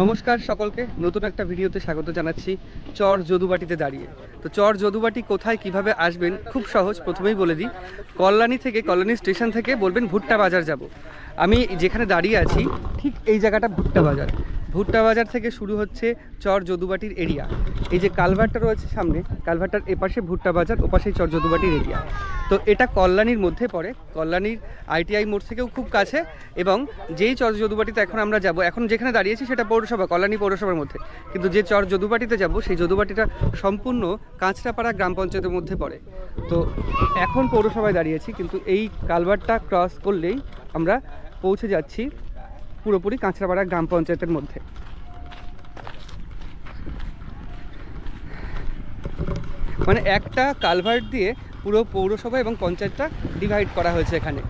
নমস্কার সকলকে। নতুন একটা ভিডিওতে স্বাগত জানাচ্ছি চর যদুবাটিতে দাঁড়িয়ে। তো চর যদুবাটি কোথায়, কীভাবে আসবেন? খুব সহজ, প্রথমেই বলে দিই। কল্যাণী থেকে, কল্যাণী স্টেশন থেকে বলবেন ভুট্টা বাজার যাব। আমি যেখানে দাঁড়িয়ে আছি, ঠিক এই জায়গাটা ভুট্টা বাজার। ভুট্টা বাজার থেকে শুরু হচ্ছে চর যদুবাটির এরিয়া। এই যে কালভারটা রয়েছে সামনে, কালভারটার এপাশে ভুট্টা বাজার ওপাশে চর যদুবাটির এরিয়া। তো এটা কল্যাণীর মধ্যে পড়ে। কল্যাণীর আইটিআই মোড় থেকেও খুব কাছে এবং যেই চর যদুবাটিতে এখন আমরা যাব, এখন যেখানে দাঁড়িয়েছি সেটা পৌরসভা, কল্যাণী পৌরসভার মধ্যে। কিন্তু যে চর যদুবাটিতে যাব, সেই যদুবাটিটা সম্পূর্ণ কাঁচরাপাড়া গ্রাম পঞ্চায়েতের মধ্যে পড়ে। তো এখন পৌরসভায় দাঁড়িয়েছি, কিন্তু এই কালভারটা ক্রস করলেই আমরা পৌঁছে যাচ্ছি পুরোপুরি কাঁচরাপাড়া গ্রাম পঞ্চায়েতের মধ্যে। মানে একটা কালভার্ট দিয়ে পুরো পৌরসভা এবং পঞ্চায়েতটা ডিভাইড করা হয়েছে এখানে।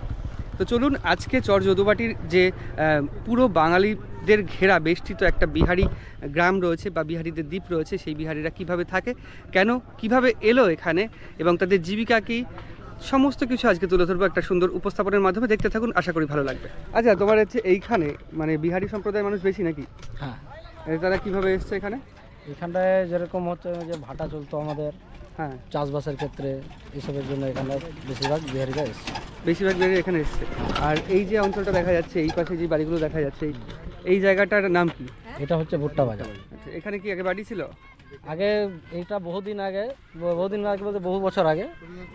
তো চলুন আজকে চর যদুবাটির যে পুরো বাঙালিদের ঘেরা বেষ্টিত একটা বিহারি গ্রাম রয়েছে বা বিহারিদের দ্বীপ রয়েছে, সেই বিহারিরা কীভাবে থাকে, কেন, কীভাবে এলো এখানে এবং তাদের জীবিকা কি সমস্ত কিছু আজকে তুলে ধরবো একটা সুন্দর উপস্থাপনের মাধ্যমে। দেখতে থাকুন আশা করি ভালো লাগবে। আচ্ছা তোমার হচ্ছে এইখানে মানে বিহারি সম্প্রদায়ের মানুষ বেশি নাকি? হ্যাঁ। এ, তারা কীভাবে এসছে এখানে? এখানটায় যেরকম হচ্ছে যে ভাটা চলতো আমাদের হ্যাঁ। চাষবাসের ক্ষেত্রে এসবের জন্য এখানে বেশিরভাগ বিহারিরা এসছে। বেশিরভাগ বেরিয়ে এখানে এসছে। আর এই যে অঞ্চলটা দেখা যাচ্ছে এই পাশে যে বাড়িগুলো দেখা যাচ্ছে এই- এই জায়গাটার নাম কি? এটা হচ্ছে ভুট্টা বাজার। আচ্ছা এখানে কি আগে বাড়ি ছিল? আগে এইটা বহুদিন আগে বহুদিন আগে বলতে বহু বছর আগে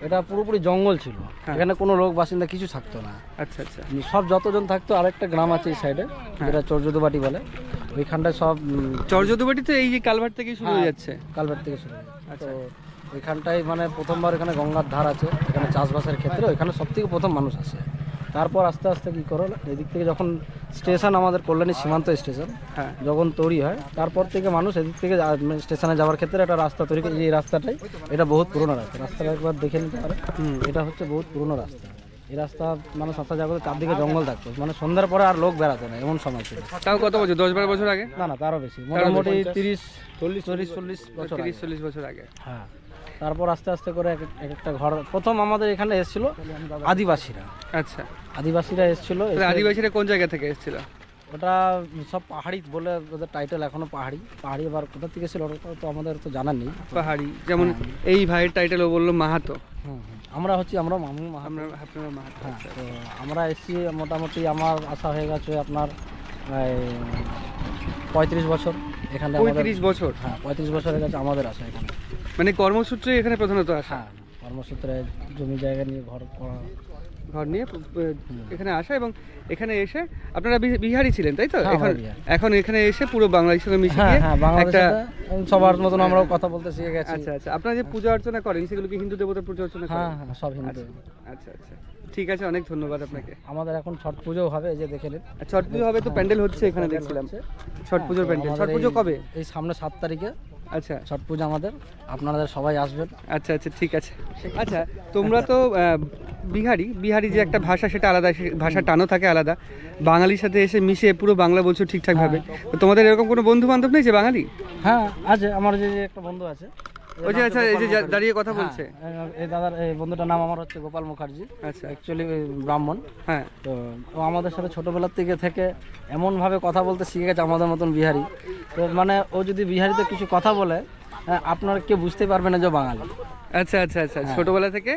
এটা পুরোপুরি জঙ্গল ছিল। হ্যাঁ। এখানে কোনো লোক বাসিন্দা কিছু থাকতো না। আচ্ছা আচ্ছা। সব যতজন থাকতো আরেকটা গ্রাম আছে এই সাইডে যেটা চৌর্যদবাটি বলে। ওইখানটায় সব চরযদুবাটি তো এই যে কালভার থেকেই শুরু হয়ে হ্যাঁ, যাচ্ছে। কালভার থেকে শুরু হয়। আচ্ছা। ওইখানটায় মানে প্রথমবার এখানে গঙ্গার ধার আছে এখানে চাষবাসের ক্ষেত্রে ওইখানে সব থেকে প্রথম মানুষ আসে। তারপর আস্তে আস্তে কী করো এদিক থেকে যখন স্টেশন আমাদের কল্যাণী সীমান্ত স্টেশন হ্যাঁ। যখন তৈরি হয় তারপর থেকে মানুষ এদিক থেকে মানে স্টেশনে যাওয়ার ক্ষেত্রে একটা রাস্তা তৈরি করে এই রাস্তাটাই এটা বহুত পুরনো রাস্তা। রাস্তাটা একবার দেখে নিতে পারে। হুম। এটা হচ্ছে বহুত পুরনো রাস্তা। এই রাস্তা মানুষ আসা যাওয়া করতে চারদিকে জঙ্গল থাকতো। মানে সন্ধ্যার পরে আর লোক বেড়াতো না এমন সময় ছিল। তাও কত বছর? দশ বারো বছর আগে? না না তারও বেশি। মোটামুটি তিরিশ চল্লিশ চল্লিশ চল্লিশ বছর তিরিশ চল্লিশ বছর আগে। হ্যাঁ। তারপর আস্তে আস্তে করে এক এক একটা ঘর প্রথম আমাদের এখানে এসেছিল আদিবাসীরা। আচ্ছা। আদিবাসীরা এসেছিল আদিবাসীরা কোন জায়গা থেকে এসেছিল? ওটা সব পাহাড়ি বলে ওদের টাইটেল এখনও পাহাড়ি। পাহাড়ি আবার কোথা থেকে ছিল ওটা তো আমাদের তো জানা নেই। পাহাড়ি যেমন এই ভাইয়ের টাইটেলও বলল মাহাতো। হুম, হুম। আমরা হচ্ছি আমরা মামু মাহাতো। হ্যাঁ তো আমরা এসেছি মোটামুটি আমার আশা হয়ে গেছে আপনার পঁয়ত্রিশ বছর। এখানে পঁয়ত্রিশ বছর? হ্যাঁ পঁয়ত্রিশ বছরের কাছে আমাদের আসা এখানে। মানে কর্মসূত্রে এখানে প্রধানত আসা? হ্যাঁ কর্মসূত্রে জমি জায়গা নিয়ে ঘর করা। ঘর নিয়ে এখানে আসা এবং এখানে এসে আপনারা বিহারি ছিলেন তাই তো? হ্যাঁ, এখন এখন এখানে এসে পুরো বাংলাদেশের সঙ্গে মিশে হ্যাঁ একটা সবার মতন আমরাও কথা বলতে শিখে গেছি। আচ্ছা আচ্ছা। আপনারা যে পূজা অর্চনা করেন সেগুলো কি হিন্দু দেবতার পূজা অর্চনা করেন? হ্যাঁ হ্যাঁ সব হিন্দু আচ্ছা আচ্ছা ঠিক আছে অনেক ধন্যবাদ আপনাকে। আমাদের এখন ছট পুজো হবে এই যে দেখে নিন। ছট পুজো হবে তো প্যান্ডেল হচ্ছে এখানে দেখছিলাম। ছট পুজোর প্যান্ডেল। ছট পুজো কবে? এই সামনে সাত তারিখে। আচ্ছা। ছট পূজা আমাদের আপনাদের সবাই আসবেন। আচ্ছা আচ্ছা ঠিক আছে। আচ্ছা তোমরা তো বিহারি বিহারি যে একটা ভাষা সেটা আলাদা সে ভাষার টানও থাকে আলাদা। বাঙালির সাথে এসে মিশে পুরো বাংলা বলছো ঠিকঠাকভাবে তো তোমাদের এরকম কোনো বন্ধু বান্ধব নেই যে বাঙালি? হ্যাঁ আছে আমার যে যে একটা বন্ধু আছে ওই যে আচ্ছা এই যে। দাঁড়িয়ে কথা হ্যাঁ, বলছে। এই দাদার এই বন্ধুটার নাম আমার হচ্ছে গোপাল মুখার্জি। আচ্ছা। অ্যাকচুয়ালি ব্রাহ্মণ। হ্যাঁ। তো ও আমাদের সাথে ছোটোবেলার থেকে থেকে এমনভাবে কথা বলতে শিখে গেছে আমাদের মতন বিহারি। তো মানে ও যদি বিহারিতে কিছু কথা বলে আপনারা আপনার কেউ বুঝতে পারবে না যে বাঙালি? আচ্ছা আচ্ছা আচ্ছা ছোটবেলা থেকে?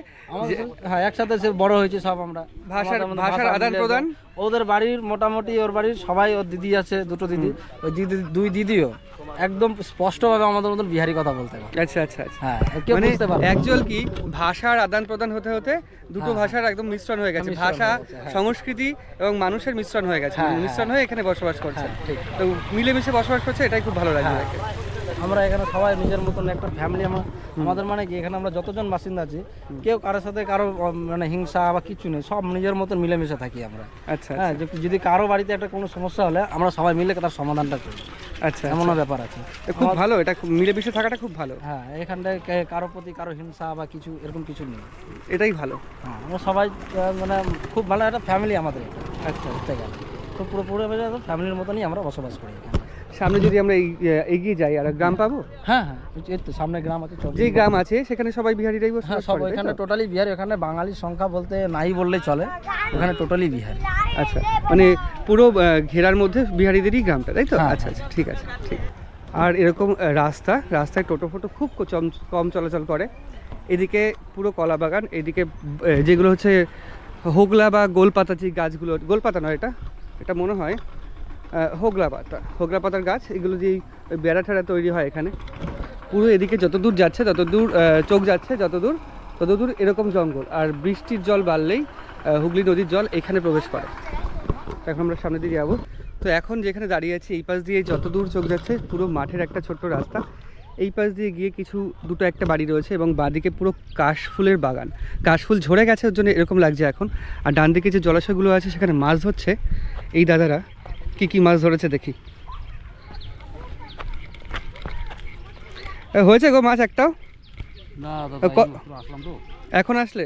হ্যাঁ একসাথে সে বড় হয়েছে সব আমরা। ভাষার- ভাষার আদান প্রদান? ওদের বাড়ির মোটামুটি ওর বাড়ির সবাই ওর দিদি আছে দুটো দিদি। ওই দিদি দুই দিদিও। একদম স্পষ্টভাবে আমাদের মতন বিহারি কথা বলতে পারে। আচ্ছা আচ্ছা আচ্ছা। হ্যাঁ কেউ মানে বুঝতে পারবে অ্যাকচুয়াল কি? ভাষার আদান প্রদান হতে হতে দুটো হ্যাঁ, ভাষার একদম মিশ্রণ হয়ে গেছে। ভাষা হয়ে হ্যাঁ। সংস্কৃতি এবং মানুষের মিশ্রণ হয়ে গেছে। হ্যাঁ, মিশ্রণ হয়ে। এখানে বসবাস করছে। হ্যাঁ, তো মিলেমিশে বসবাস করছে এটাই খুব ভালো লাগে হ্যাঁ। আমরা এখানে সবাই নিজের মতন একটা ফ্যামিলি আমার আমাদের মানে কি এখানে আমরা যতজন বাসিন্দা আছি কেউ কারোর সাথে কারও মানে হিংসা বা কিছু নেই সব নিজের মতন মিলেমিশে থাকি আমরা। আচ্ছা হ্যাঁ যদি কারও বাড়িতে একটা কোনো সমস্যা হলে আমরা সবাই মিলে তার সমাধানটা করি। আচ্ছা এমনও ব্যাপার আছে। খুব ভালো এটা মিলেমিশে থাকাটা খুব ভালো। হ্যাঁ এখানটায় কারও প্রতি কারও হিংসা বা কিছু এরকম কিছু নেই। এটাই ভালো। হ্যাঁ আমরা সবাই মানে খুব ভালো একটা ফ্যামিলি আমাদের। আচ্ছা বুঝতে গেলে তো পুরো পুরো ফ্যামিলির মতনই আমরা বসবাস করি এখানে। সামনে যদি আমরা এগিয়ে যাই আর গ্রাম পাবো? হ্যাঁ হ্যাঁ তো সামনে গ্রাম আছে যে গ্রাম আছে সেখানে সবাই বিহারিরাই বসবাস হ্যাঁ সব এখানে টোটালি বিহারি এখানে বাঙালির সংখ্যা বলতে নাই বললেই চলে ওখানে টোটালি বিহারি। আচ্ছা মানে পুরো ঘেরার মধ্যে বিহারিদেরই গ্রামটা তাই তো? হ্যাঁ, আচ্ছা আচ্ছা ঠিক আছে ঠিক। আর এরকম রাস্তা রাস্তায় টোটো ফোটো খুব কম কম চলাচল করে। এদিকে পুরো কলা বাগান এদিকে যেগুলো হচ্ছে হোগলা বা গোলপাতা যে গাছগুলো গোলপাতা নয় এটা? এটা মনে হয়। হোগলা পাতা। হোগলা পাতার গাছ, এগুলো যেই বেড়া ঠেড়া তৈরি হয় এখানে, পুরো এদিকে যত দূর যাচ্ছে, তত দূর চোখ যাচ্ছে, যত দূর, তত দূর এরকম জঙ্গল। আর বৃষ্টির জল বাড়লেই হুগলি নদীর জল এখানে প্রবেশ করে। এখন আমরা সামনে দিকে যাব। তো এখন যেখানে দাঁড়িয়ে আছি, এই পাশ দিয়ে যত দূর চোখ যাচ্ছে, পুরো মাঠের একটা ছোট্ট রাস্তা। এই পাশ দিয়ে গিয়ে কিছু, দুটো একটা বাড়ি রয়েছে এবং বাঁদিকে পুরো কাশফুলের বাগান। কাশফুল ঝরে গেছে, ওর জন্য এরকম লাগছে এখন। আর ডান দিকে যে জলাশয়গুলো আছে, সেখানে মাছ ধরছে। এই দাদারা কি কি মাছ ধরেছে দেখি। হয়েছে গো মাছ একটাও? এখন আসলে?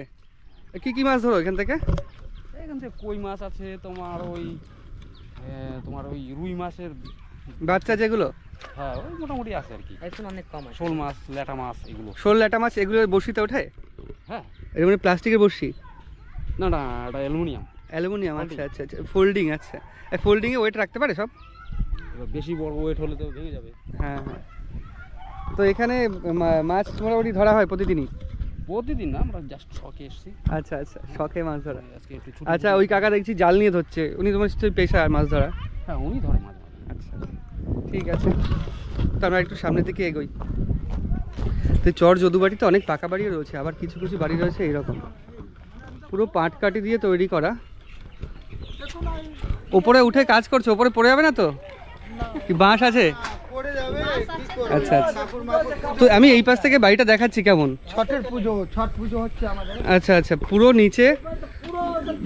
কি কি মাছ ধরো এখান থেকে? এখান থেকে কই মাছ আছে? তোমার ওই তোমার ওই রুই মাছের বাচ্চা যেগুলো? হ্যাঁ ওই মোটামুটি আছে আর কি। এখন অনেক কম আছে। শোল মাছ ল্যাটা মাছ এগুলো। শোল ল্যাটা মাছ এগুলো বড়শিতে ওঠে? হ্যাঁ। এর মানে প্লাস্টিকের বড়শি? না না এটা অ্যালুমিনিয়াম। অ্যালুমিনিয়াম আচ্ছা আচ্ছা আচ্ছা ফোল্ডিং আচ্ছা। ফোল্ডিংয়ে ওয়েট রাখতে পারে সব? বেশি বড় ওয়েট হলে তো ভেঙে যাবে। হ্যাঁ হ্যাঁ। তো এখানে মাছ মোটামুটি ধরা হয় প্রতিদিনই? প্রতিদিন না আমরা জাস্ট শখে এসেছি। আচ্ছা আচ্ছা শখে মাছ ধরা। আচ্ছা ওই কাকা দেখছি জাল নিয়ে ধরছে। উনি তোমার নিশ্চয়ই পেশা মাছ ধরা। হ্যাঁ উনি ধরে মাছ আচ্ছা ঠিক আছে। তো আমরা একটু সামনের দিকে এগোই। তো চর যদুবাড়িতে অনেক পাকা বাড়িও রয়েছে আবার কিছু কিছু বাড়ি রয়েছে এইরকম পুরো পাট কাটি দিয়ে তৈরি করা। ওপরে উঠে কাজ করছ ওপরে পড়ে যাবে না তো? কি বাঁশ আছে? আচ্ছা আচ্ছা। তো আমি এই পাশ থেকে বাড়িটা দেখাচ্ছি কেমন? ছটের পুজো ছট পুজো হচ্ছে আমাদের। আচ্ছা আচ্ছা পুরো নিচে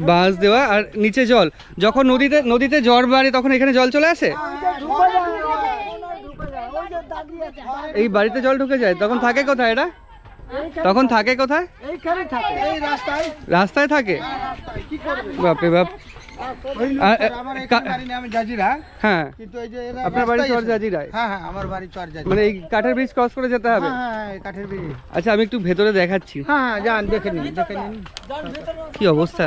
বাঁশ দেওয়া আর নিচে জল। যখন নদীতে নদীতে জ্বর বাড়ে তখন এখানে জল চলে আসে? এই বাড়িতে জল ঢুকে যায়? তখন থাকে কোথায় এটা? তখন থাকে কোথায়? এইখানে থাকে। এই রাস্তায়। রাস্তায় থাকে? বাপরে বাপ। হ্যাঁ। আপনার বাড়ি মানে এই কাঠের ব্রিজ ক্রস করে যেতে হবে? কাঠের বিড়ি আচ্ছা আমি একটু ভেতরে দেখাচ্ছি। হ্যাঁ নিন কি অবস্থা?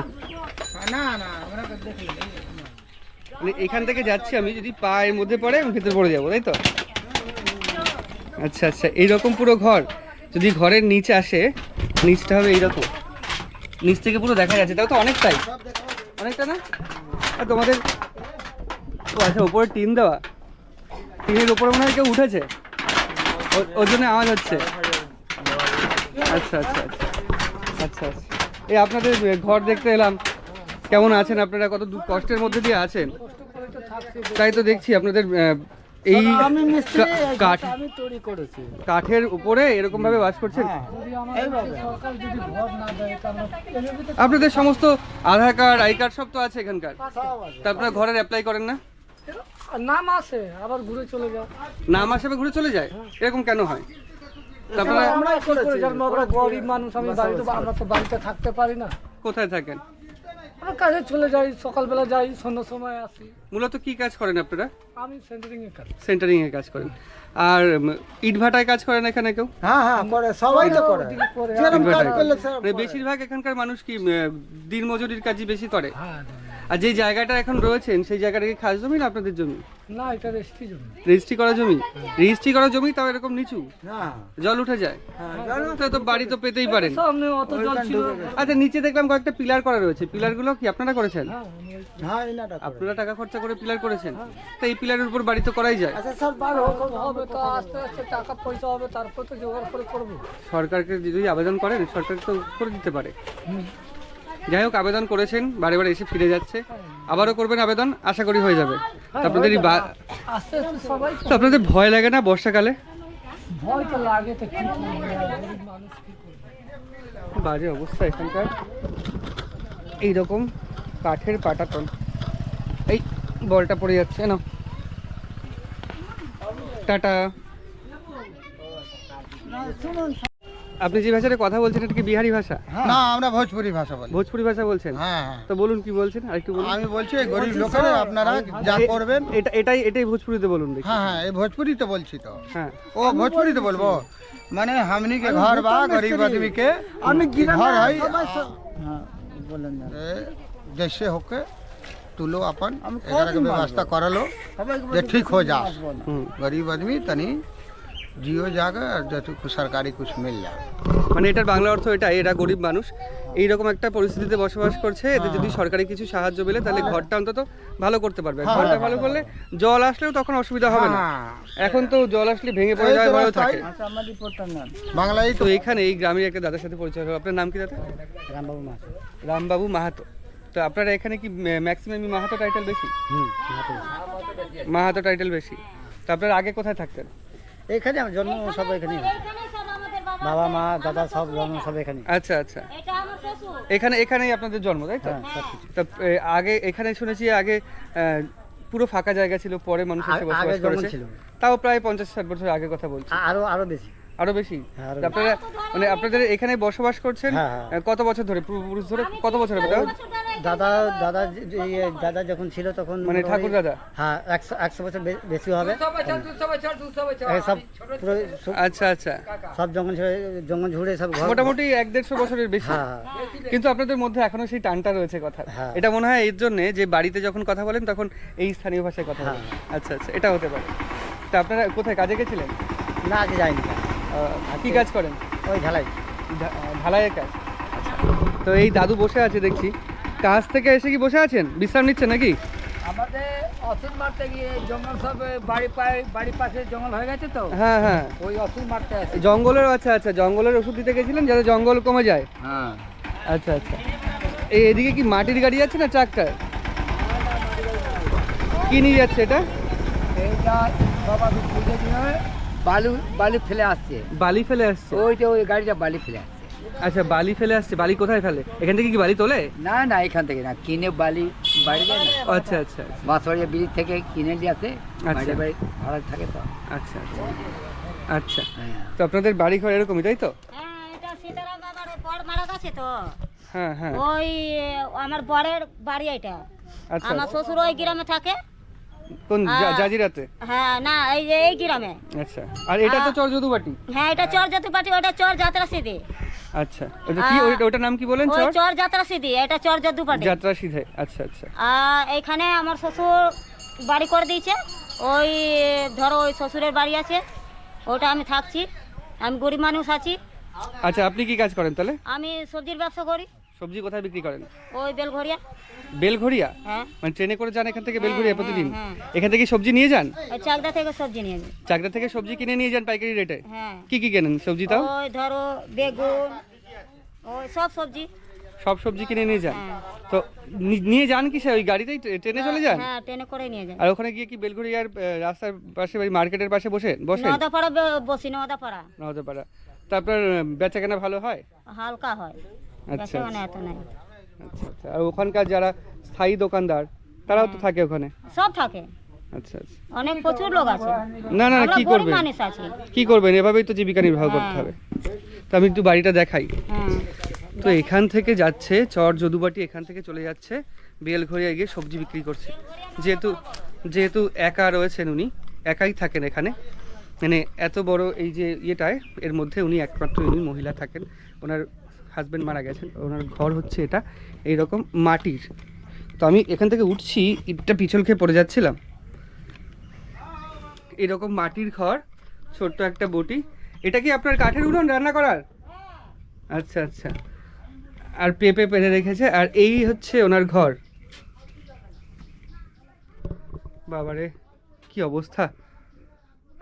মানে এখান থেকে যাচ্ছি আমি, যদি পায়ের মধ্যে পড়ে, আমি ভেতরে পড়ে যাব, তাই তো? আচ্ছা আচ্ছা এইরকম পুরো ঘর, যদি ঘরের নিচে আসে, নিচটা হবে এইরকম। নিচ থেকে পুরো দেখা যাচ্ছে, তাও তো অনেকটাই। অনেকটা না? আর তোমাদের ও আচ্ছা উপরে টিন দেওয়া। টিনের উপরে মনে হয় কেউ উঠেছে। ওর জন্য আওয়াজ হচ্ছে। আচ্ছা আচ্ছা আচ্ছা আচ্ছা আচ্ছা। এই আপনাদের ঘর দেখতে এলাম। কেমন আছেন আপনারা? কত কষ্টের মধ্যে দিয়ে আছেন। তাই তো দেখছি আপনাদের এই আমি মিস্ত্রি এই কাঠ ঘরটা আমি তৈরি করেছি। কাঠের উপরে এরকম ভাবে বাস করছেন? এইভাবে সরকার যদি ভোট না দেয় তাহলে আপনাদের সমস্ত আধার কার্ড আই কার্ড সব তো আছে এখানকার? সব আছে। তা আপনারা ঘরের অ্যাপ্লাই করেন না? নাম আসে আবার ঘুরে চলে যায় নাম আসবে ঘুরে চলে যায়? এরকম কেন হয়? তা আপনারা আমরাই করেছি? আমরা গরিব মানুষ আমি বাড়িতে আমরা তো বাড়িতে থাকতে পারি না। কোথায় থাকেন? আমরা কাজে চলে যাই সকালবেলা যাই সন্ধ্যার সময় আসি। মূলত কি কাজ করেন আপনারা? আমি সেন্টারিং এর কাজ। সেন্টারিং এর কাজ করেন। আর ইট ভাটায় কাজ করেন এখানে কেউ? হ্যাঁ হ্যাঁ করে সবাই তো করে। যেরকম কাজ করলে মানে। বেশিরভাগ এখানকার মানুষ কি দিনমজুরির দিন মজুরির কাজই বেশি করে? হ্যাঁ আর যে জায়গাটা এখন রয়েছেন সেই জায়গাটা কি খাস জমি না আপনাদের জমি? না এটা রেস্টি জমি। রেজিস্ট্রি করা জমি? রেজিস্ট্রি করা জমি তাও এরকম নিচু? হ্যাঁ জল উঠে যায়? হ্যাঁ জানো তো তো বাড়ি তো পেতেই পারেন। সামনে অত জল ছিল। আচ্ছা নিচে দেখলাম কয়েকটা পিলার করা রয়েছে। পিলারগুলো কি আপনারা করেছেন? হ্যাঁ, হ্যাঁ। আপনারা টাকা খরচা করে পিলার করেছেন? তো এই পিলারের উপর বাড়ি তো করাই যায়। আচ্ছা স্যার বার হবে? তো আস্তে আস্তে টাকা পয়সা হবে তারপর তো জোগাড় করে করব। সরকারকে যদি আবেদন করেন সরকার তো করে দিতে পারে। যাই হোক আবেদন করেছেন বারে বারে এসে ফিরে যাচ্ছে। আবারও করবেন আবেদন আশা করি হয়ে যাবে। তো আপনাদের আপনাদের ভয় লাগে না বর্ষাকালে? বাজে অবস্থা এখানকার। এইরকম কাঠের পাটাতন। এই বলটা পড়ে যাচ্ছে না টাটা আপনি যে ভাষাটা কথা বলছেন এটা কি বিহারি ভাষা না আমরা ভোজপুরি ভাষা বলি ভোজপুরি ভাষা বলছেন হ্যাঁ হ্যাঁ তো বলুন কি বলছেন আর একটু বলুন আমি বলছি এই গরিব লোকেরা আপনারা যা এ- করবেন এটা এটাই এটাই ভোজপুরিতে বলুন দেখি হ্যাঁ হ্যাঁ এই ভোজপুরি তো বলছি তো হ্যাঁ ও ভোজপুরি তো বলবো মানে हमनी के घर बा गरीब आदमी के আমি घर है হ্যাঁ বলেন না ए, जैसे होके तू लो अपन एकरा के व्यवस्था कर लो जे ठीक हो जा जियो जागा और जो कुछ सरकारी कुछ मिल जाए মানে এটার বাংলা অর্থ এটা এরা গরিব মানুষ এইরকম একটা পরিস্থিতিতে বসবাস করছে এদের যদি সরকারি কিছু সাহায্য পেলে তাহলে ঘরটা অন্তত ভালো করতে পারবে আর ঘরটা ভালো করলে জল আসলেও তখন অসুবিধা হবে না এখন তো জল আসলে ভেঙে পড়ে এই তো যাওয়ার ভয়ও রাস্তায়। থাকে আচ্ছা আমার রিপোর্টটা নেন বাংলায় তো তো এখানে এই গ্রামের একটা দাদার সাথে পরিচয় হলো আপনার নাম কি দাদা রামবাবু মাছ রামবাবু মাহাতো তো আপনারা এখানে কি ম্যাক্সিমাম মাহাতো টাইটেল বেশি হুম মাহাতো টাইটেল বেশি তো আপনারা আগে কোথায় থাকতেন এখানে আমার জন্ম সব এখানে বাবা মা দাদা সব জন্ম সব এখানে আচ্ছা আচ্ছা। এখানে এখানেই আপনাদের জন্ম তাই তো? হ্যাঁ তা আগে এখানে শুনেছি আগে আহ, পুরো ফাঁকা জায়গা ছিল পরে মানুষ এসে বসবাস করেছে। তাও প্রায় পঞ্চাশ ষাট বছর আগে কথা বলছি। আরও আরও বেশি। আরও বেশি? হ্যাঁ, তা আপনারা মানে আপনাদের এখানে বসবাস করছেন হ্যাঁ, কত বছর ধরে? পূর্বপুরুষ ধরে কত বছর হবে দাদা দাদা ইয়ে, দাদা যখন ছিল তখন মানে ঠাকুর দাদা? হ্যাঁ একশো একশো বছর বেশি হবে। সব আচ্ছা আচ্ছা। সব জঙ্গল জঙ্গল ঝুড়ে সব মোটামুটি এক দেড়শো বছরের বেশি। হ্যাঁ হ্যাঁ। কিন্তু আপনাদের মধ্যে এখনও সেই টানটা রয়েছে কথা। হ্যাঁ। এটা মনে হয় এর জন্য যে বাড়িতে যখন কথা বলেন তখন এই স্থানীয় ভাষায় কথা বলেন। আচ্ছা আচ্ছা এটা হতে পারে। তা আপনারা কোথায় কাজে গেছিলেন? না আগে যাইনি। কি কাজ করেন? ওই ঢালাই। ঢালাইয়ের কাজ। আচ্ছা। তো এই দাদু বসে আছে দেখছি। কাজ থেকে এসে কি বসে আছেন? বিশ্রাম নিচ্ছেন নাকি? আমাদের অসুর মারতে গিয়ে জঙ্গল সব বাড়ি পায়ে বাড়ির পাশে জঙ্গল হয়ে গেছে তো? হ্যাঁ হ্যাঁ। ওই অসুর মারতে আছে জঙ্গলের আচ্ছা আচ্ছা। জঙ্গলের ওষুধ দিতে গেছিলেন যাতে জঙ্গল কমে যায়? হ্যাঁ। আচ্ছা আচ্ছা। এই এদিকে কি মাটির গাড়ি যাচ্ছে না ট্রাক্টর? কি নিয়ে যাচ্ছে এটা? এইটা বাবা বালু বালু ফেলে আসছে। বালি ফেলে আসছে। ওইটা ওই গাড়িটা বালি ফেলে আসছে। আচ্ছা বালি ফেলে আসছে। বালি কোথায় ফেলে? এখান থেকে কি বালি তোলে? না না এখান থেকে না। কিনে বালি বাড়ি যায় না। আচ্ছা আচ্ছা বাঁশবাড়িয়া ব্রিজ থেকে কিনে দিয়ে আসে আচ্ছা। ভাড়া থাকে তো। আচ্ছা আচ্ছা। আচ্ছা। হ্যাঁ। তো আপনাদের বাড়ি ঘর এরকমই তাই তো? হ্যাঁ এটা সীতারাম বাবার বড় মারা গেছে তো। হ্যাঁ হ্যাঁ। ওই আমার বড়ের বাড়ি এটা। আচ্ছা। আমার শ্বশুর ওই গ্রামে থাকে। কোন জাজিরাতে? হ্যাঁ না এই যে এই গ্রামে। আচ্ছা আর এটা তো চর যদুবাটি হ্যাঁ এটা চর যতুপাটি ওটা চর যাত্রা সিদ্ধি আচ্ছা ওটা কি ওইটা- নাম কি বলেন চর চর? যাত্রা সিদ্ধি এটা চর যদুপাটি যাত্রা সিধে আচ্ছা আচ্ছা। আর এইখানে আমার শ্বশুর বাড়ি করে দিয়েছে। ওই ধরো ওই শ্বশুরের বাড়ি আছে ওটা আমি থাকছি আমি গরিব মানুষ আছি। আচ্ছা আপনি কি কাজ করেন তাহলে? আমি সবজির ব্যবসা করি। সবজি কোথায় বিক্রি করেন? ওই বেলঘরিয়া বেলঘরিয়া হ্যাঁ। মানে ট্রেনে করে যান এখান থেকে বেলঘরিয়া হ্যাঁ, প্রতিদিন? হ্যাঁ, এখান থেকে সবজি নিয়ে যান? চাকদা থেকে সবজি নিয়ে যাই। চাকদা থেকে সবজি কিনে নিয়ে যান পাইকারি রেটে? হ্যাঁ। কি কি কেনেন সবজি তাও ওই ধরো বেগুন ওই সব সবজি। সব সবজি কিনে নিয়ে যান? হ্যাঁ। তো নিয়ে যান কি সে ওই গাড়িতেই ট্রেনে চলে যান? হ্যাঁ ট্রেনে করে নিয়ে যাই। আর ওখানে গিয়ে কি বেলঘরিয়ার রাস্তার পাশে ওই মার্কেটের পাশে বসে? বসেন? নদাপাড়া বসি নদাপাড়া না হতে পারে তা বেচা কেনা ভালো হয়? হালকা হয়। আচ্ছা এত নাই। আচ্ছা আচ্ছা। আর ওখানকার যারা স্থায়ী দোকানদার তারাও তো থাকে ওখানে? সব থাকে। আচ্ছা আচ্ছা। অনেক প্রচুর লোক আছে। না না না, আমরা কি গরিব করবেন? মানুষ আছি। কি করবেন? এভাবেই তো জীবিকা নির্বাহ করতে হ্যাঁ। হবে। তো আমি একটু বাড়িটা দেখাই। হ্যাঁ। তো এখান থেকে যাচ্ছে চর যদুবাটি এখান থেকে চলে যাচ্ছে বেলঘরিয়া গিয়ে সবজি বিক্রি করছে। যেহেতু যেহেতু একা রয়েছেন উনি একাই থাকেন এখানে। মানে এত বড় এই যে ইয়েটায় এর মধ্যে উনি একমাত্র উনি মহিলা থাকেন। ওনার হাজবেন্ড মারা গেছেন, ওনার ঘর হচ্ছে এটা এই রকম মাটির। তো আমি এখান থেকে উঠছি, ইটটা পিছল খেয়ে পড়ে যাচ্ছিলাম। এরকম মাটির ঘর, ছোট্ট একটা বটি। এটা কি আপনার কাঠের উনুন রান্না করার? আচ্ছা আচ্ছা। আর পেঁপে পেরে রেখেছে, আর এই হচ্ছে ওনার ঘর। বাবারে, কি অবস্থা।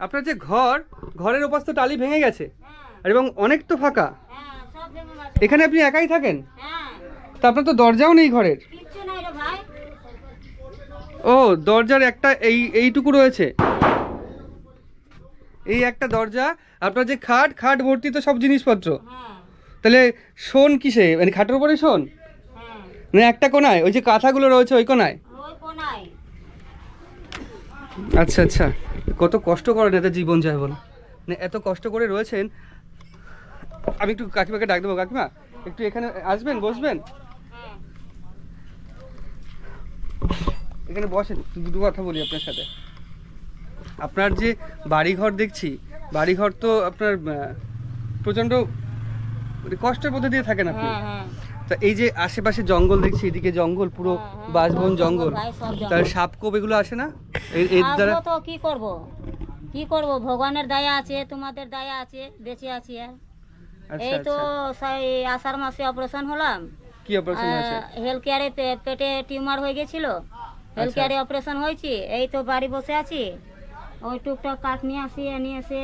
আপনার যে ঘর, ঘরের ওপাশ তো টালি ভেঙে গেছে। আর এবং অনেক তো ফাঁকা। হ্যাঁ। এখানে আপনি একাই থাকেন? হ্যাঁ। তা আপনার তো দরজাও নেই ঘরের। ও দরজার একটা এই এইটুকু রয়েছে। এই একটা দরজা আপনার যে খাট খাট ভর্তি তো সব জিনিসপত্র। হ্যাঁ। তাহলে শোন কিসে? মানে খাটের উপরে শোন? হ্যাঁ। মানে একটা কোনায় ওই যে কাঁথাগুলো রয়েছে ওই কোনায়? আচ্ছা আচ্ছা। কত কষ্ট করেন এত জীবন যায় বল মানে এত কষ্ট করে রয়েছেন আমি একটু কাকিমাকে ডাক দেবো কাকিমা। একটু এখানে আসবেন বসবেন? এখানে বসেন দুটো কথা বলি আপনার সাথে। আপনার যে বাড়িঘর দেখছি বাড়িঘর তো আপনার আহ, প্রচণ্ড মানে কষ্টের মধ্যে দিয়ে থাকেন আপনি। হ্যাঁ হ্যাঁ। তা এই যে আশেপাশে জঙ্গল দেখছি এদিকে জঙ্গল পুরো হ্যাঁ, বাসবন জঙ্গল। তার সাপ কোপ এগুলো আসে না? এর দ্বারা তো কি করব? কি করব? ভগবানের দয়া আছে তোমাদের দয়া আছে বেঁচে আছি আর। এই তো আচ্ছা। আষাঢ় মাসে অপারেশন হলাম। কি অপারেশন আছে হেলথ কেয়ারে পেটে টিউমার হয়ে গেছিল। হেলথ আচ্ছা। কেয়ারে অপারেশন হয়েছি এই তো বাড়ি বসে আছি। ওই টুকটাক কাঠ নিয়ে আসি নিয়ে এসে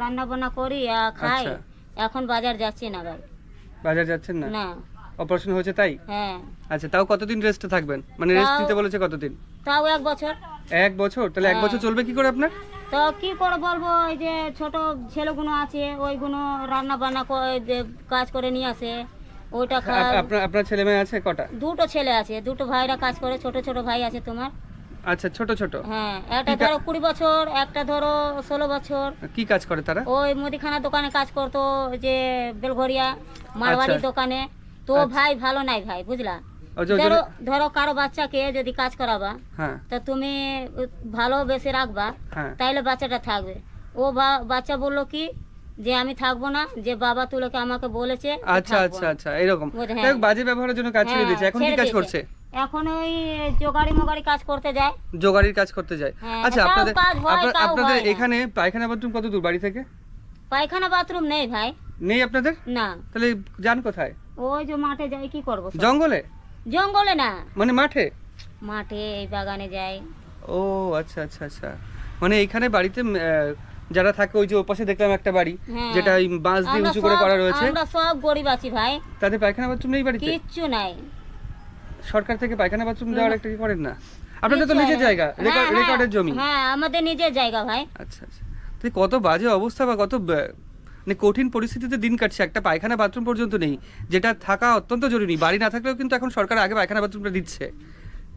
রান্না বান্না করি আর খাই। আচ্ছা। এখন বাজার যাচ্ছি না ভাই। বাজার যাচ্ছেন না? না। অপারেশন হয়েছে তাই? হ্যাঁ। আচ্ছা তাও কতদিন রেস্টে থাকবেন? মানে রেস্ট নিতে বলেছে কতদিন? তাও এক বছর। এক বছর? তাহলে এক হ্যাঁ। বছর চলবে কি করে আপনার? তো কি করে বলব ওই যে ছোট ছেলেগুলো আছে ওইগুলো রান্না বান্না কাজ করে নিয়ে আসে। ওইটা আপনার আপনার ছেলে মেয়ে আছে কটা? দুটো ছেলে আছে দুটো ভাইরা কাজ করে ছোট ছোট ভাই আছে তোমার। আচ্ছা ছোট ছোট। হ্যাঁ একটা ধরো কুড়ি বছর একটা ধরো ষোলো বছর। কি কাজ করে তারা? ওই মুদিখানা দোকানে কাজ করতো যে বেলঘরিয়া মারবাড়ির আচ্ছা। দোকানে। তো আচ্ছা। ভাই ভালো নাই ভাই বুঝলা? ধরো ধরো কারও বাচ্চাকে যদি কাজ করাবা হ্যাঁ। তা তুমি ভালোবেসে রাখবা হ্যাঁ। তাইলে বাচ্চাটা থাকবে। ও বাচ্চা বলল কি যে আমি থাকব না যে বাবা তুলোকে আমাকে বলেছে আচ্ছা আচ্ছা আচ্ছা এরকম। হোক, বাজে ব্যবহারের জন্য কাজ ছেড়ে হ্যাঁ, দিয়েছে। এখন কি কাজ করছে? এখন ওই জোগাড়ি মোগাড়ি কাজ করতে যায়। জোগাড়ির কাজ করতে যায়। হ্যাঁ, আচ্ছা আপনাদের হয়, আপনাদের এখানে পায়খানা বাথরুম কত দূর বাড়ি থেকে? পায়খানা বাথরুম নেই ভাই। নেই আপনাদের? না। তাহলে যান কোথায়? ওই যে মাঠে যাই কি করব? জঙ্গলে? জঙ্গলে না? মানে মাঠে? মাঠে এই বাগানে যাই। ও আচ্ছা আচ্ছা আচ্ছা। মানে এখানে বাড়িতে যারা থাকে ওই যে ওপাশে দেখলাম একটা বাড়ি হ্যাঁ। যেটা ওই বাঁশ দিয়ে উঁচু করে করা রয়েছে। আমরা সব গরিব আছি ভাই। তাদের পায়খানা বাথরুম নেই বাড়িতে? কিচ্ছু নাই। সরকার থেকে পায়খানা বাথরুম দেওয়ার একটা কি করেন না? আপনাদের তো নিজের জায়গা হ্যাঁ, হ্যাঁ, রেকর্ডের জমি। হ্যাঁ আমাদের নিজের জায়গা ভাই। আচ্ছা আচ্ছা। কত বাজে অবস্থা বা কত মানে কঠিন পরিস্থিতিতে দিন কাটছে, একটা পায়খানা বাথরুম পর্যন্ত নেই, যেটা থাকা অত্যন্ত জরুরি। বাড়ি না থাকলেও কিন্তু এখন সরকার আগে পায়খানা বাথরুমটা দিচ্ছে।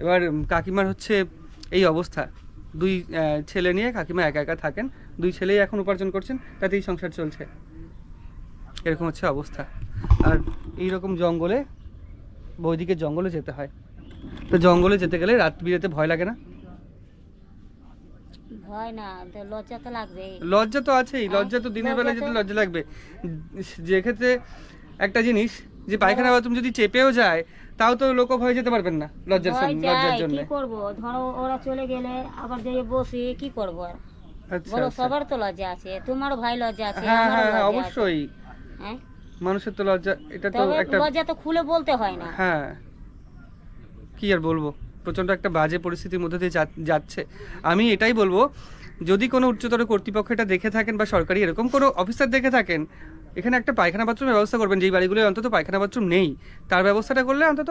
এবার কাকিমার হচ্ছে এই অবস্থা। দুই ছেলে নিয়ে কাকিমা একা একা থাকেন, দুই ছেলেই এখন উপার্জন করছেন, তাতেই সংসার চলছে। এরকম হচ্ছে অবস্থা। আর এই রকম জঙ্গলে, বৈদিকে জঙ্গলে যেতে হয়। তো জঙ্গলে যেতে গেলে রাত বিরেতে ভয় লাগে না? ভয় না লজ্জা তো লাগবেই। লজ্জা তো আছেই লজ্জা তো দিনের বেলায় যেতে লজ্জা লাগবে। যে ক্ষেত্রে একটা জিনিস যে পায়খানা বাথরুম যদি চেপেও যায় তাও তো লোক হয়ে যেতে পারবেন না লজ্জার ভয় লজ্জার জন্য কি করব? ধরো ওরা চলে গেলে আবার যেয়ে বসি কি করব আর? আচ্ছা বলো আচ্ছা। সবার তো লজ্জা আছে তোমারও ভাই লজ্জা আছে হ্যাঁ হ্যাঁ হ্যাঁ অবশ্যই। হ্যাঁ? মানুষের তো লজ্জা এটা তো একটা লজ্জা তো খুলে বলতে হয় না। হ্যাঁ। কি আর বলব? প্রচণ্ড একটা বাজে পরিস্থিতির মধ্যে দিয়ে যাচ্ছে। আমি এটাই বলব, যদি কোনো উচ্চতর কর্তৃপক্ষ এটা দেখে থাকেন বা সরকারি এরকম কোনো অফিসার দেখে থাকেন, এখানে একটা পায়খানা বাথরুমের ব্যবস্থা করবেন, যেই বাড়িগুলোয় অন্তত পায়খানা বাথরুম নেই, তার ব্যবস্থাটা করলে অন্তত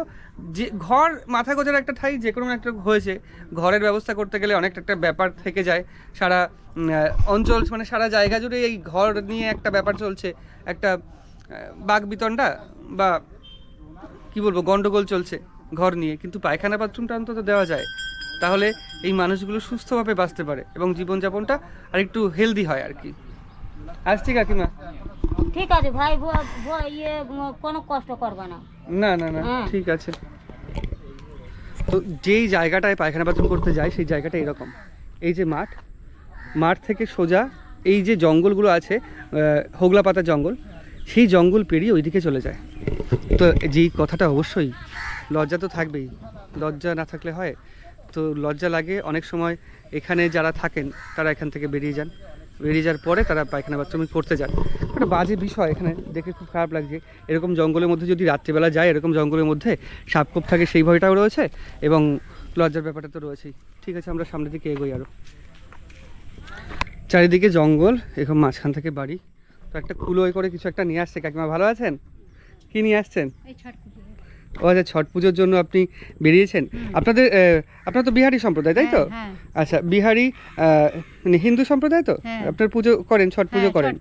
যে ঘর মাথা গোজার একটা ঠাই যে কোনো একটা হয়েছে, ঘরের ব্যবস্থা করতে গেলে অনেকটা একটা ব্যাপার থেকে যায়। সারা অঞ্চল মানে সারা জায়গা জুড়ে এই ঘর নিয়ে একটা ব্যাপার চলছে, একটা বাঘ বিতণ্ডা বা কি বলব, গন্ডগোল চলছে। ঘর নিয়ে কিন্তু পায়খানা বাথরুমটা অন্তত দেওয়া যায়। তাহলে এই মানুষগুলো সুস্থভাবে বাঁচতে পারে এবং জীবনযাপনটা আর একটু হেলদি হয় আর কি। আসছি কাকিমা ঠিক আছে ভাই ইয়ে কোনো কষ্ট করবে না। না না না হ্যাঁ। ঠিক আছে। তো যেই জায়গাটায় পায়খানা বাথরুম করতে যায় সেই জায়গাটা এরকম। এই যে মাঠ মাঠ থেকে সোজা এই যে জঙ্গলগুলো আছে হোগলা পাতা জঙ্গল সেই জঙ্গল পেরিয়ে ওইদিকে চলে যায়। তো যেই কথাটা অবশ্যই লজ্জা তো থাকবেই। লজ্জা না থাকলে হয়? তো লজ্জা লাগে অনেক সময় এখানে যারা থাকেন, তারা এখান থেকে বেরিয়ে যান। বেরিয়ে যাওয়ার পরে তারা পায়খানা বাথরুমে করতে যান। একটা বাজে বিষয় এখানে দেখে খুব খারাপ লাগছে। এরকম জঙ্গলের মধ্যে যদি রাত্রিবেলা যায়, এরকম জঙ্গলের মধ্যে সাপকোপ থাকে, সেই ভয়টাও রয়েছে? এবং লজ্জার ব্যাপারটা তো রয়েছেই। ঠিক আছে, আমরা সামনের দিকে এগোই আরও চারিদিকে জঙ্গল এখন মাঝখান থেকে বাড়ি। তো একটা কুলোয় করে কিছু একটা নিয়ে আসছে। কাকিমা ভালো আছেন? কি নিয়ে আসছেন? ও আচ্ছা ছট পুজোর জন্য আপনি বেরিয়েছেন? আপনাদের আপনার তো বিহারি সম্প্রদায় তাই তো? হ্যাঁ, আচ্ছা বিহারি মানে হিন্দু সম্প্রদায় তো? হ্যাঁ। আপনার পুজো করেন ছট পুজো হ্যাঁ, করেন?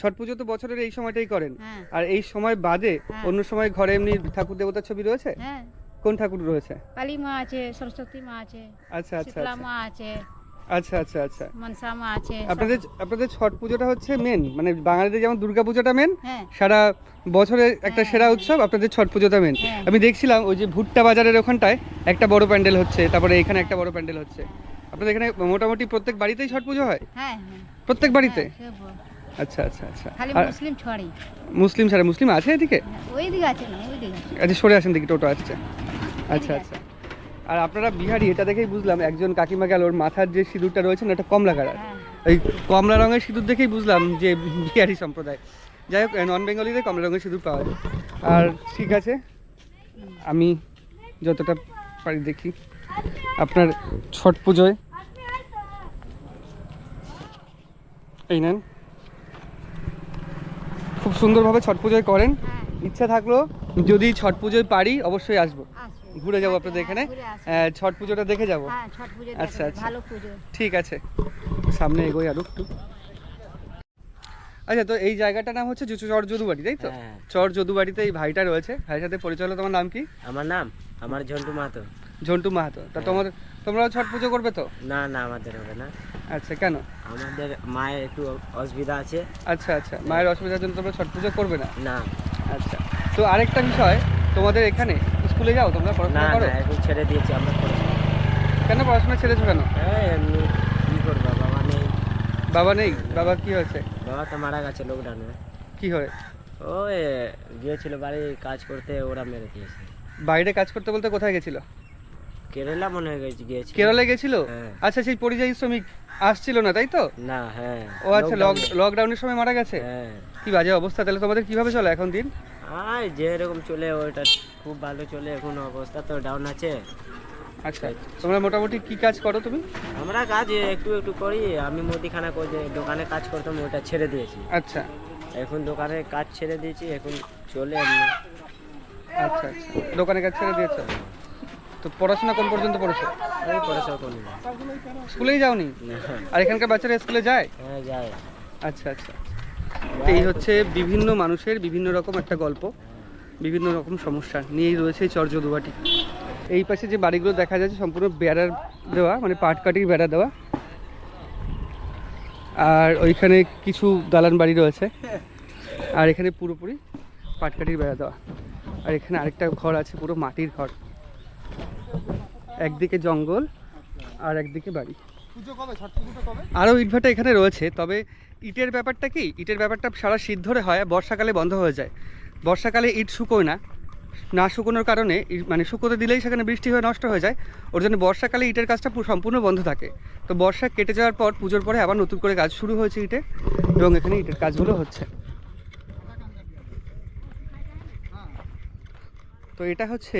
ছট পুজো তো বছরের এই সময়টাই করেন। হ্যাঁ। আর এই সময় বাদে হ্যাঁ। অন্য সময় ঘরে এমনি ঠাকুর দেবতার ছবি রয়েছে? হ্যাঁ। কোন ঠাকুর রয়েছে? কালী মা আছে সরস্বতী মা আছে আচ্ছা আচ্ছা আচ্ছা। মা আছে। আচ্ছা আচ্ছা আচ্ছা। মনসা মা আছে আপনাদের আপনাদের ছট পুজোটা হচ্ছে মেন মানে বাঙালিদের যেমন দুর্গা পুজোটা মেন হ্যাঁ। সারা বছরের একটা সেরা উৎসব আপনাদের ছট পুজোটা মেন হ্যাঁ। আমি দেখছিলাম ওই যে ভুট্টা বাজারের ওখানটায় একটা বড় প্যান্ডেল হচ্ছে তারপরে এখানে একটা বড় প্যান্ডেল হচ্ছে। আপনাদের এখানে মোটামুটি প্রত্যেক বাড়িতেই ছট পুজো হয়? হ্যাঁ হ্যাঁ। প্রত্যেক বাড়িতে? হ্যাঁ, আচ্ছা আচ্ছা আচ্ছা। খালি মুসলিম ছড়ি মুসলিম ছাড়া মুসলিম আছে এদিকে? ওই দিকে আছে না ওই দিকে আছে। আচ্ছা সরে আসেন দেখি টোটো আসছে। আচ্ছা আচ্ছা। আর আপনারা বিহারি এটা দেখেই বুঝলাম একজন কাকিমা গেল ওর মাথার যে সিঁদুরটা রয়েছে না এটা কমলা কালার হ্যাঁ। এই কমলা রঙের সিঁদুর দেখেই বুঝলাম যে বিহারি সম্প্রদায়। যাই হোক নন বেঙ্গলিতে কমলা রঙের সিঁদুর পাওয়া যায়। আর ঠিক আছে আমি যতটা পারি দেখি। আপনার ছট পুজোয়। এই নেন। খুব সুন্দরভাবে ছট পুজোয় করেন। হ্যাঁ। ইচ্ছা থাকল যদি ছট পুজোয় পারি অবশ্যই আসব আসবে। ঘুরে যাব আপনাদের এখানে। আহ, ছট পুজোটা দেখে যাব? হ্যাঁ আচ্ছা, আচ্ছা। ঠিক আছে। সামনে এগোই আরও একটু। আচ্ছা তো এই জায়গাটার নাম হচ্ছে জুচু চর যদুবাড়ি তাই তো? হ্যাঁ। চর যদুবাড়িতে এই ভাইটা রয়েছে। ভাইয়ের সাথে পরিচয় হলো তোমার নাম কি? আমার নাম? আমার ঝন্টু মাহাতো। ঝন্টু মাহাতো। তা তোমার তোমরাও ছট পুজো করবে তো? না না আমাদের হবে না। আচ্ছা কেন? আমাদের মায়ের একটু অসুবিধা আছে। আচ্ছা আচ্ছা। মায়ের অসুবিধার জন্য তোমরা ছট পুজো করবে না? না। আচ্ছা। তো আরেকটা বিষয় তোমাদের এখানে স্কুলে যাও তোমরা পড়াশোনা করো? না এখন ছেড়ে দিয়েছি আমরা পড়াশোনা। কেন পড়াশোনা ছেড়েছো কেন? হ্যাঁ এমনি কি করব বাবা নেই। বাবা নেই? বাবা কি হয়েছে? বাবা তো মারা গেছে লকডাউনে কি হয়? ও গিয়েছিল বাড়ি কাজ করতে ওরা মেরে দিয়েছে। বাইরে কাজ করতে বলতে কোথায় গেছিল? কেরালা মনে হয়ে গেছে গিয়েছে কেরলে গেছিল? হ্যাঁ। আচ্ছা সেই পরিযায়ী শ্রমিক আসছিল না তাই তো? না হ্যাঁ। ও আচ্ছা লকডাউনের সময় মারা গেছে? হ্যাঁ। কি বাজে অবস্থা তাহলে তোমাদের কীভাবে চলে এখন দিন? আর যেরকম চলে ওইটা খুব ভালো চলে এখন অবস্থা তো ডাউন আছে। আচ্ছা তোমরা মোটামুটি কি কাজ করো তুমি? আমরা কাজ একটু একটু করি আমি মুদিখানা করে যে দোকানে কাজ করতাম ওটা ছেড়ে দিয়েছি। আচ্ছা। এখন দোকানে কাজ ছেড়ে দিয়েছি এখন চলে এমনি। আচ্ছা আচ্ছা। দোকানে কাজ ছেড়ে দিয়েছ? তো পড়াশোনা কোন পর্যন্ত পড়েছো? ওই পড়াশোনা করি স্কুলেই যাওনি? আর এখানকার বাচ্চারা স্কুলে যায়? হ্যাঁ যায়। আচ্ছা আচ্ছা। তো এই হচ্ছে বিভিন্ন মানুষের বিভিন্ন রকম একটা গল্প বিভিন্ন রকম সমস্যা নিয়েই রয়েছে এই চরজদুয়াটি। এই পাশে যে বাড়িগুলো দেখা যাচ্ছে সম্পূর্ণ বেড়ার দেওয়া মানে পাট কাটির বেড়া দেওয়া। আর ওইখানে কিছু দালান বাড়ি রয়েছে। আর এখানে পুরোপুরি পাটকাঠির বেড়া দেওয়া। আর এখানে আরেকটা ঘর আছে পুরো মাটির ঘর। একদিকে জঙ্গল আর একদিকে বাড়ি। আরও ইটভাটা এখানে রয়েছে তবে ইটের ব্যাপারটা কি? ইটের ব্যাপারটা সারা শীত ধরে হয় বর্ষাকালে বন্ধ হয়ে যায়। বর্ষাকালে ইট শুকোয় না। না শুকোনোর কারণে মানে শুকোতে দিলেই সেখানে বৃষ্টি হয়ে নষ্ট হয়ে যায়। ওর জন্য বর্ষাকালে ইটের কাজটা সম্পূর্ণ বন্ধ থাকে। তো বর্ষা কেটে যাওয়ার পর পুজোর পরে আবার নতুন করে কাজ শুরু হয়েছে ইটে এবং এখানে ইটের কাজগুলো হচ্ছে। তো এটা হচ্ছে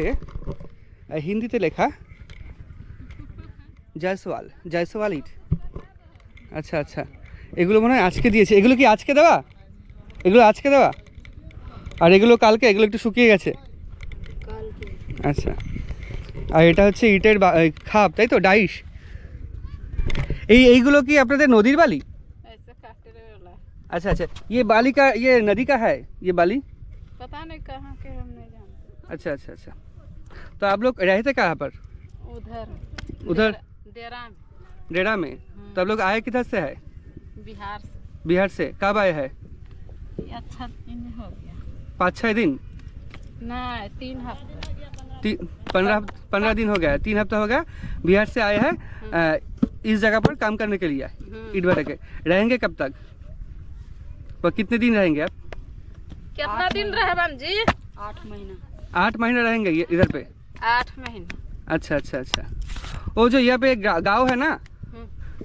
হিন্দিতে লেখা জয়সওয়াল জয়সওয়াল ইট। আচ্ছা আচ্ছা। এগুলো মনে হয় আজকে দিয়েছে এগুলো কি আজকে দেওয়া এগুলো আজকে দেওয়া আর এগুলো কালকে এগুলো একটু শুকিয়ে গেছে আচ্ছা আর এটা হচ্ছে ইটের বা- এই খাপ তাই তো ডাইশ এই এইগুলো কি আপনাদের নদীর বালি अच्छा अच्छा ये बाली का ये नदी का है ये बाली पता नहीं कहाँ के हम नहीं जानते अच्छा अच्छा अच्छा तो आप लोग रहते कहाँ पर उधर उधर डेरा में डेरा में तो आप लोग आए किधर से है बिहार से। बिहार से। कब आए हैं? अच्छा दिन हो गया। पाँच छः दिन? ना तीन हफ़्ते। पंद्रह पंद्रह दिन हो गया। है, तीन हफ़्ता हो गया। बिहार से आए हैं इस जगह पर काम करने के लिए। ईट भट्टे के रहेंगे कब तक? वो कितने दिन रहेंगे आप? कितना दिन रहे जी? आठ महीना। आठ महीने रहेंगे ये इधर पे? आठ महीना। अच्छा अच्छा अच्छा। वो जो यहाँ पे गाँव है ना।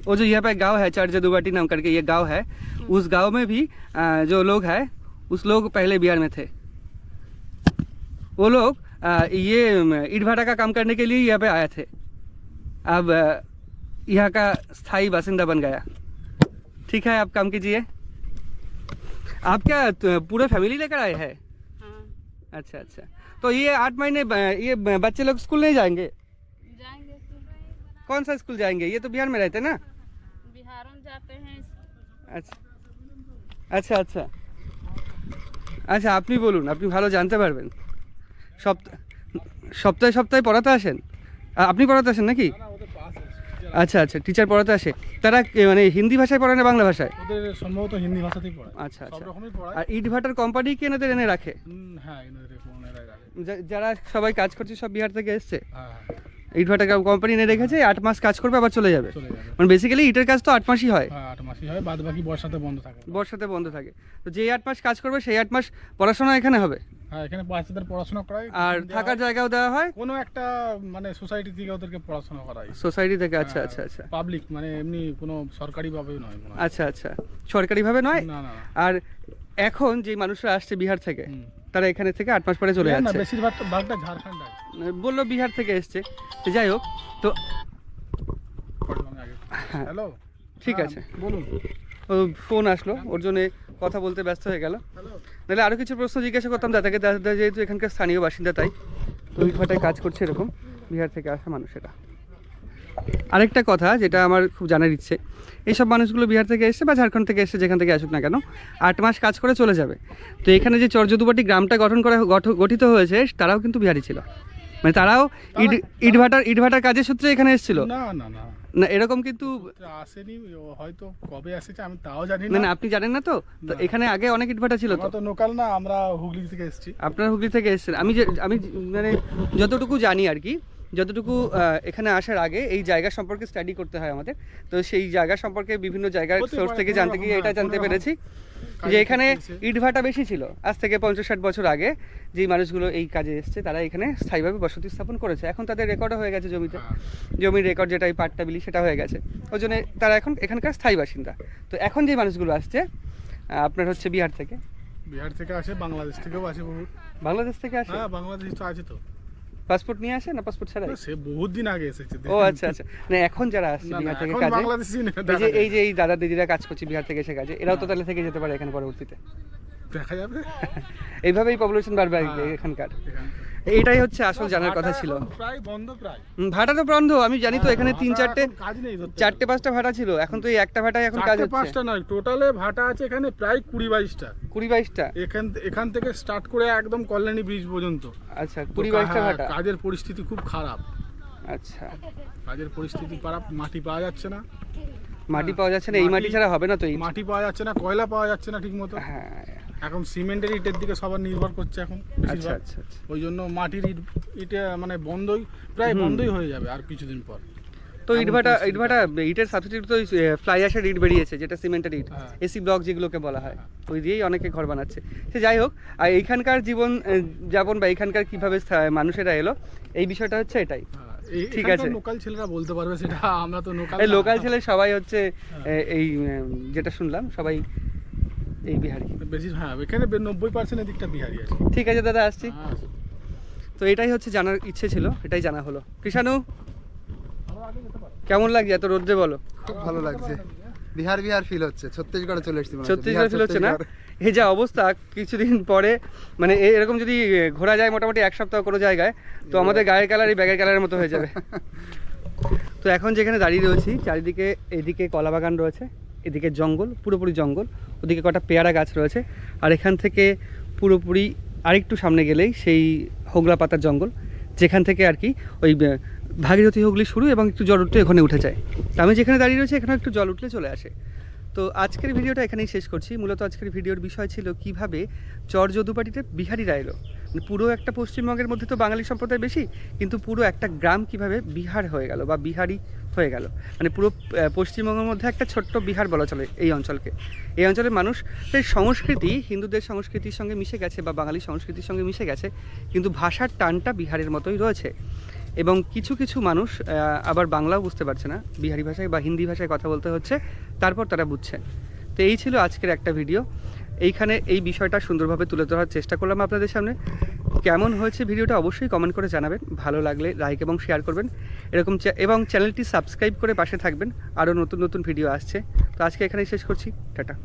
वो जो यहाँ पे गाँव है चर्च दुबाटी नाम करके ये गाँव है उस गाँव में भी जो लोग हैं उस लोग पहले बिहार में थे। वो लोग ये ईट भाटा का काम करने के लिए यहाँ पे आए थे। अब यहाँ का स्थायी बासिंदा बन गया। ठीक है आप काम कीजिए। आप क्या त- पूरे फैमिली लेकर आए हैं? हाँ। अच्छा अच्छा। तो ये आठ महीने ये बच्चे लोग स्कूल नहीं जाएँगे? कौन सा स्कूल जाएंगे ये तो बिहार में रहते हैं ना बिहार में जाते हैं আচ্ছা আচ্ছা আচ্ছা আচ্ছা আপনি বলুন আপনি ভালো জানতে পারবেন সপ্তাহ সপ্তাহে সপ্তাহে পড়াতে আসেন আ, আপনি পড়াতে আসেন নাকি আচ্ছা আচ্ছা টিচার পড়াতে আসে তারা এ, মানে হিন্দি ভাষায় পড়ায় না বাংলা ভাষায় ওদের সম্ভবত হিন্দি ভাষাতেই পড়ায় আচ্ছা সব আচ্ছা রকমই পড়ায় আর ইটভাটার কোম্পানি কি এনাদের এনে রাখে হুম, হ্যাঁ এনাদের ওনারা রাখে। যা- যারা সবাই কাজ করছে সব বিহার থেকে এসছে হ্যাঁ, ইটভাটা কোম্পানি এনে রেখেছে আট মাস কাজ করবে আবার চলে যাবে। মানে বেসিক্যালি ইটের কাজ তো আট মাসই হয়। হ্যাঁ আট মাসই হয় বাদ বাকি বর্ষাতে বন্ধ থাকে। বর্ষাতে বন্ধ থাকে। তো যে আট মাস কাজ করবে সেই আট মাস পড়াশোনা এখানে হবে? হ্যাঁ এখানে বাচ্চাদের পড়াশোনা করায় আর থাকার জায়গাও দেওয়া হয়? কোনো একটা মানে সোসাইটি থেকে ওদেরকে পড়াশোনা করায় সোসাইটি থেকে হ্যাঁ। আচ্ছা আচ্ছা আচ্ছা। পাবলিক মানে এমনি কোনো সরকারি ভাবে নয়। আচ্ছা আচ্ছা। সরকারিভাবে নয়? না না আর এখন যে মানুষরা আসছে বিহার থেকে। তারা এখানে থেকে আট মাস পরে চলে যাচ্ছে। বেশিরভাগ ভাগটা ঝাড়খণ্ড বলল বিহার থেকে এসছে। যাই হোক তো হ্যাঁ। হ্যালো? ঠিক আছে। বলুন। ও ফোন আসলো ওর জন্য কথা বলতে ব্যস্ত হয়ে গেল। নাহলে আরও কিছু প্রশ্ন জিজ্ঞাসা করতাম দাদাকে দাদা যেহেতু এখানকার স্থানীয় বাসিন্দা তাই তো ওই কাজ করছে এরকম বিহার থেকে আসা মানুষেরা। আরেকটা কথা যেটা আমার খুব জানার ইচ্ছে এইসব মানুষগুলো বিহার থেকে এসে বা ঝাড়খণ্ড থেকে এসছে যেখান থেকে আসুক না কেন আট মাস কাজ করে চলে যাবে। তো এখানে যে চরযদুবাটি গ্রামটা গঠন করা গঠ- গঠিত হয়েছে তারাও কিন্তু বিহারি ছিল। মানে তারাও ইট ইটভাটার ইটভাটার কাজের সূত্রে এখানে এসেছিল। না না না। না এরকম কিন্তু আসেনি হয়তো কবে এসেছে আমি তাও জানি না। না আপনি জানেন না তো? তো এখানে আগে অনেক ইটভাটা ছিল তো? লোকাল না আমরা হুগলি থেকে এসেছি। আপনার হুগলি থেকে এসেছেন। আমি যে আমি মানে যতটুকু জানি আর কি যতটুকু এখানে আসার আগে এই জায়গা সম্পর্কে স্টাডি করতে হয় আমাদের। তো সেই জায়গা সম্পর্কে বিভিন্ন জায়গার সোর্স থেকে জানতে গিয়ে এটা জানতে পেরেছি। যে এখানে ইটভাটা বেশি ছিল আজ থেকে পঞ্চাশ ষাট বছর আগে যেই মানুষগুলো এই কাজে এসছে তারা এখানে স্থায়ীভাবে বসতি স্থাপন করেছে। এখন তাদের রেকর্ডও হয়ে গেছে জমিতে। হ্যাঁ। জমির রেকর্ড যেটা এই পাট্টা বিলি সেটা হয়ে গেছে। ওই জন্য তারা এখন এখানকার স্থায়ী বাসিন্দা। তো এখন যে মানুষগুলো আসছে আপনার হচ্ছে বিহার থেকে। বিহার থেকে আসে বাংলাদেশ থেকেও আসে বাংলাদেশ থেকে আসে? হ্যাঁ বাংলাদেশ তো আছে তো। পাসপোর্ট নিয়ে আসে না পাসপোর্ট ছাড়াই? না, সে বহুত দিন আগে এসেছে ও আচ্ছা আচ্ছা। না এখন যারা আসছে বিহার থেকে কাজে এই যে এই যে এই দাদা দিদিরা কাজ করছে বিহার থেকে এসে কাজে এরাও তো তাহলে থেকে যেতে পারে এখানে পরবর্তীতে। দেখা যাবে। এইভাবেই পপুলেশন বাড়বে হ্যাঁ। এখানকার। এইটাই হচ্ছে আসল জানার কথা ছিল। প্রায় বন্ধ প্রায়। ভাটা তো বন্ধ আমি জানি তো এখানে তিন চারটে চারটে পাঁচটা ভাটা ছিল এখন তো এই একটা ভাটায় এখন কাজ হচ্ছে। পাঁচটা নয় টোটালে ভাটা আছে এখানে প্রায় কুড়ি বাইশটা। কুড়ি বাইশটা? এখান এখান থেকে স্টার্ট করে একদম কল্যাণী ব্রিজ পর্যন্ত। আচ্ছা কুড়ি বাইশটা হ্যাঁ, ভাটা? কাজের পরিস্থিতি খুব খারাপ। আচ্ছা। কাজের পরিস্থিতি খারাপ মাটি পাওয়া যাচ্ছে না। মাটি পাওয়া যাচ্ছে না এই মাটি ছাড়া হবে না তো এই মাটি পাওয়া যাচ্ছে না কয়লা পাওয়া যাচ্ছে না ঠিক মতো হ্যাঁ। এখন সিমেন্টের ইটের দিকে সবার নির্ভর করছে এখন আচ্ছা আচ্ছা আচ্ছা। ওই জন্য মাটির ইট ইটে মানে বন্ধই প্রায় বন্ধই হয়ে যাবে আর কিছুদিন পর। তো ইটভাটা ইটভাটা ইটের সাবস্টিটিউট তো ফ্লাই অ্যাশের ইট বেরিয়েছে যেটা সিমেন্টের ইট হ্যাঁ। এসি ব্লক যেগুলোকে বলা হয় ওই দিয়েই অনেকে ঘর বানাচ্ছে। সে যাই হোক আর এইখানকার জীবন যাপন বা এইখানকার কীভাবে মানুষেরা এলো এই বিষয়টা হচ্ছে এটাই। হ্যাঁ, ঠিক আছে। লোকাল ছেলেরা বলতে পারবে সেটা আমরা তো লোকাল এই লোকাল ছেলে সবাই হচ্ছে। এই যেটা শুনলাম সবাই এই বিহারি। বেশি হ্যাঁ এখানে নব্বই পার্সেন্ট দিকটা বিহারি আছে। ঠিক আছে দাদা আসছি। হ্যাঁ, তো এটাই হচ্ছে জানার ইচ্ছে ছিল এটাই জানা হলো। কৃষাণু কেমন লাগছে এত রোদ্রে বলো? খুব ভালো লাগছে। বিহার বিহার ফিল হচ্ছে। ছত্তিশগড়ে চলে এসেছি। ছত্তিশগড় ফিল হচ্ছে না। এই যা অবস্থা কিছুদিন পরে মানে এরকম যদি ঘোরা যায় মোটামুটি এক সপ্তাহ কোনো জায়গায় তো আমাদের গায়ের কালার এই ব্যাগের কালারের মতো হয়ে যাবে। তো এখন যেখানে দাঁড়িয়ে রয়েছি চারিদিকে এদিকে কলা বাগান রয়েছে এদিকে জঙ্গল পুরোপুরি জঙ্গল ওদিকে কটা পেয়ারা গাছ রয়েছে আর এখান থেকে পুরোপুরি আরেকটু সামনে গেলেই সেই হোগলা পাতার জঙ্গল যেখান থেকে আর কি ওই ভাগীরথী হুগলি শুরু এবং একটু জল উঠতে ওখানে উঠে যায়। তো আমি যেখানে দাঁড়িয়ে রয়েছি এখানে একটু জল উঠলে চলে আসে। তো আজকের ভিডিওটা এখানেই শেষ করছি। মূলত আজকের ভিডিওর বিষয় ছিল কীভাবে চর যদুপাটিতে বিহারিরা এলো। মানে পুরো একটা পশ্চিমবঙ্গের মধ্যে তো বাঙালি সম্প্রদায় বেশি, কিন্তু পুরো একটা গ্রাম কীভাবে বিহার হয়ে গেল বা বিহারি হয়ে গেল। মানে পুরো পশ্চিমবঙ্গের মধ্যে একটা ছোট্ট বিহার বলা চলে এই অঞ্চলকে। এই অঞ্চলের মানুষ মানুষের সংস্কৃতি হিন্দুদের সংস্কৃতির সঙ্গে মিশে গেছে বা বাঙালি সংস্কৃতির সঙ্গে মিশে গেছে, কিন্তু ভাষার টানটা বিহারের মতোই রয়েছে। এবং কিছু কিছু মানুষ আবার বাংলাও বুঝতে পারছে না, বিহারি ভাষায় বা হিন্দি ভাষায় কথা বলতে হচ্ছে, তারপর তারা বুঝছে। তো এই ছিল আজকের একটা ভিডিও। এইখানে এই বিষয়টা সুন্দরভাবে তুলে ধরার চেষ্টা করলাম আপনাদের সামনে। কেমন হয়েছে ভিডিওটা অবশ্যই কমেন্ট করে জানাবেন। ভালো লাগলে লাইক এবং শেয়ার করবেন। এরকম এবং চ্যানেলটি সাবস্ক্রাইব করে পাশে থাকবেন। আরও নতুন নতুন ভিডিও আসছে। তো আজকে এখানেই শেষ করছি। টাটা।